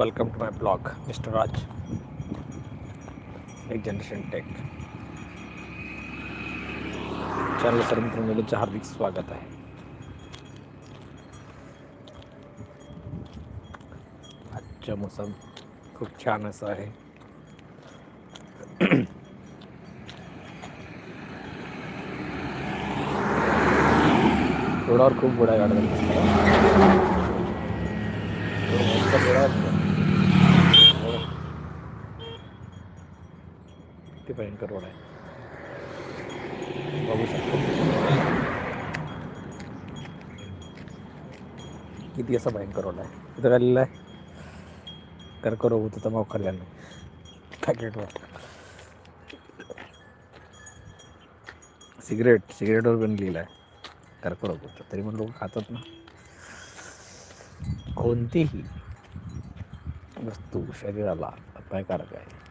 welcome to my blog mr raj. Tech channel tech. Channel सर्व मित्रांचं हार्दिक स्वागत है। अच्छा मौसम, खूब छान असं आहे रोडावर खूप बुडा गाड्या किती भयंकर रोड आहे. बघू शकतो. किती असा भयंकर रोड आहे. इथं काय आहे. कर्करोग होतो तर मग खाल्ल्यानं पॅकेटवर सिगरेट सिगरेटवर पण लिहिलं आहे कर्करोग होतं. तरी पण लोक खातात ना. कोणतीही वस्तू शरीराला अपायकारक आहे.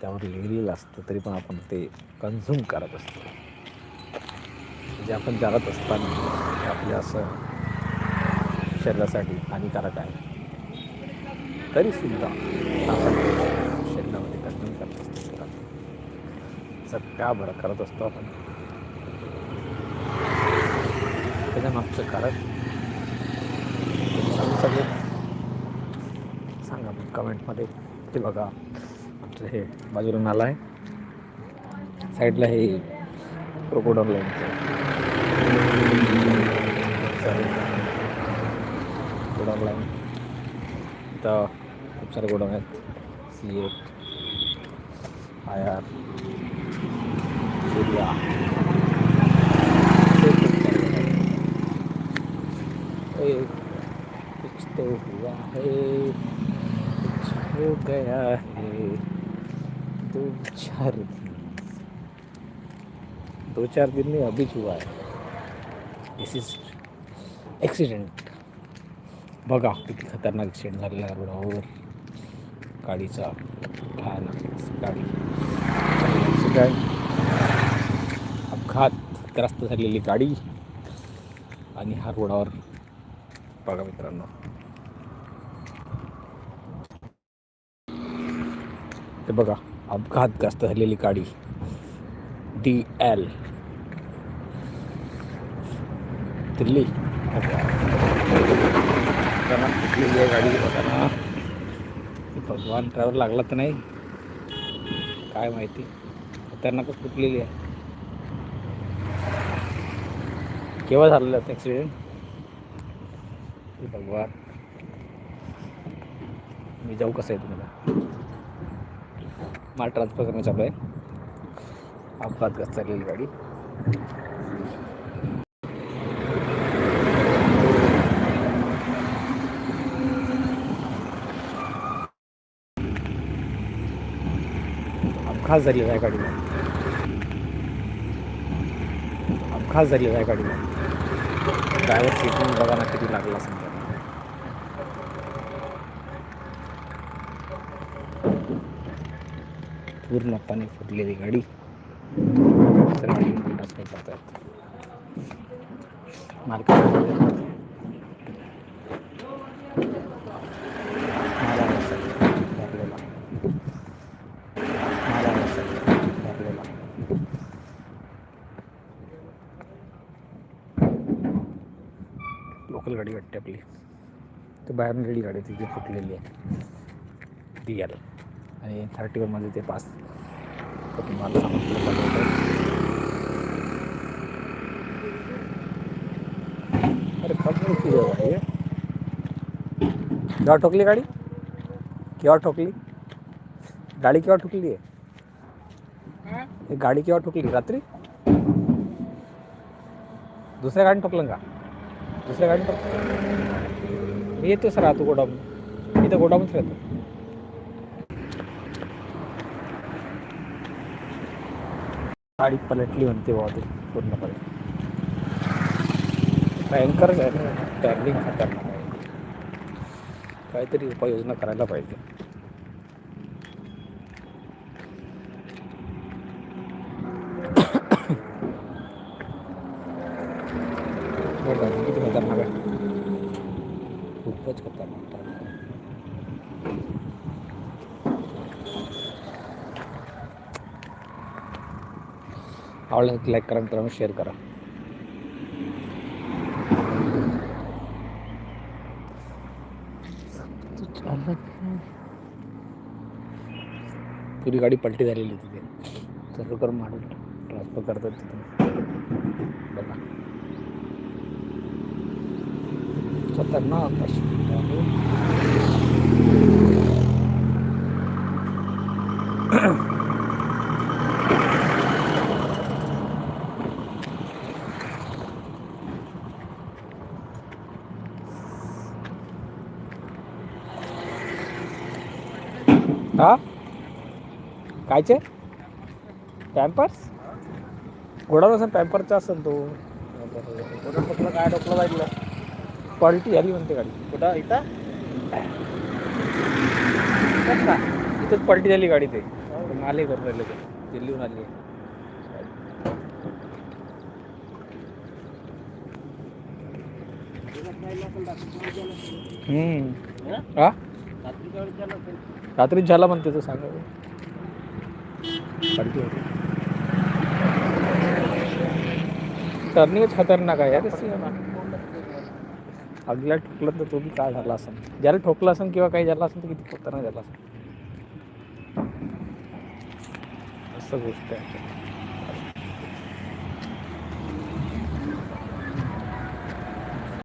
त्यावर लिहिलेलं असतं तरी पण आपण ते कन्झ्युम करत असतो. म्हणजे आपण जाणत असताना ते आपल्या असं शरीरासाठी हानिकारक आहे. तरीसुद्धा आपण शरीरामध्ये कन्झ्युम करत असतो. असं का बरं करत असतो आपण. त्याच्या मागचं कारण सांगू सगळे सांगा मग कमेंटमध्ये ते बघा आमचं हे बाजूला नाला आहे. साईडला हे क्रोकोडॉल गोडाऊन लाईन इथं खूप सारे गोडाऊन आहेत. C eight I R Surya. कुछ तो हुआ है कुछ हो गया है. दो चार दिन दो चार दिन में अभी हुआ है. दिस इज ॲक्सिडेंट बघा किती खतरनाक ॲक्सिडेंट झालेला आहे रोडावर. गाडीचा भयानक गाडी. अपघात अपघातग्रस्त झालेली गाडी आणि हा रोडावर बघा मित्रांनो. ते बघा. अपघातग्रस्त झालेली गाडी. D L Delhi. बघा आहे गाडी? बघा ना भगवान ड्रायव्हर लागला तर नाही. काय माहिती? खतरनाकच फुटलेली आहे. केव्हा झालेलं असं ॲक्सिडेंट भगवान. मी जाऊ कसं आहे तुम्हाला? माल ट्रान्सफर करणं चालू आहे. अपघातग्रस्त झालेली गाडी. अपघात झालेला आहे गाडीला. अपघात झालेला आहे गाडीला. ड्रायव्हर सीटून बघा ना किती लागला समजा. पूर्णपणे फुटलेली गाडी. तर करतात मार्केट लोकल गाडी वाटते आपली. तर बाहेरून गेली गाडी तिथे फुटलेली आहे. ती याला. आणि थर्टी वनमध्ये ते पास तर तुम्हाला अरे गाडी केव्हा ठोकली गाडी? केव्हा ठोकली? गाडी केव्हा ठोकली आहे? गाडी केव्हा ठोकली रात्री? दुसऱ्या गाडीने ठोकलं का? दुसऱ्या गाडीने ठोकलं? मी येतोच राहतो गोडाऊन. इथं गोडाऊनच राहतो. गाडी पलटली म्हणते बाबा ते पूर्णपणे. भयंकरच आहे ना टॅर्निंग खतरनाक आहे. काहीतरी उपाययोजना करायला पाहिजे. किती खतरनाक आहे. खूपच खतरनाक आहे आवडलं लाईक करा मित्रांनो शेअर करा. पुरी गाडी पलटी झालेली तिथे. सर्व करून मारून ट्रान्सफर करतात तिथे. बघा. खतरनाक हा? कायचे पॅम्पर्स घोडा नसेल पॅम्परचा असेल तो. कुठं कुठलं काय डोकलं पाहिजे क्वालिटी झाली म्हणते गाडी. कुठं? इथं? इथंच का? इथंच पलटी झाली गाडी ते. आले करून राहिले ते. दिल्लीहून आले. हम्म. हा? रात्रीच झाला म्हणते तो सांगा. टर्निंगच खतरनाक आहे यार अगला ठोकलं तर तो बी काय झाला असेल. ज्याला ठोकला असेल किंवा काही झाला असेल तर किती खतरनाक झाला असेल. असं गोष्ट आहे.